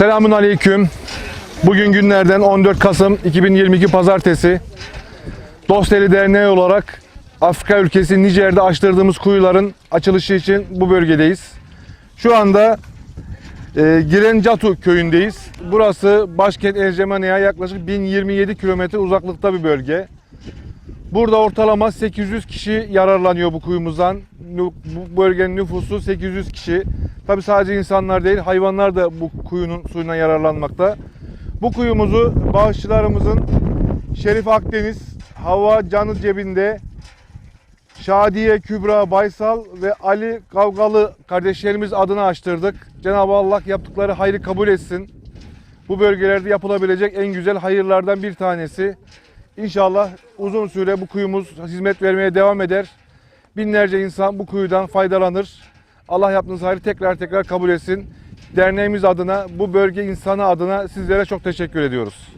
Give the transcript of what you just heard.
Selamun Aleyküm. Bugün günlerden 14 Kasım 2022 Pazartesi. Dosteli Derneği olarak Afrika ülkesi Nijer'de açtırdığımız kuyuların açılışı için bu bölgedeyiz. Şu anda e, Girencatu köyündeyiz. Burası başkent Enjemani'ye yaklaşık 1027 kilometre uzaklıkta bir bölge. Burada ortalama 800 kişi yararlanıyor bu kuyumuzdan. Bu bölgenin nüfusu 800 kişi. Tabi sadece insanlar değil, hayvanlar da bu kuyunun suyundan yararlanmakta. Bu kuyumuzu bağışçılarımızın Şerif Akdeniz, Hava Canı Cebinde, Şadiye Kübra Baysal ve Ali Kavgalı kardeşlerimiz adına açtırdık. Cenab-ı Allah yaptıkları hayrı kabul etsin. Bu bölgelerde yapılabilecek en güzel hayırlardan bir tanesi. İnşallah uzun süre bu kuyumuz hizmet vermeye devam eder. Binlerce insan bu kuyudan faydalanır. Allah yaptığınız hayrı tekrar tekrar kabul etsin. Derneğimiz adına, bu bölge insanı adına sizlere çok teşekkür ediyoruz.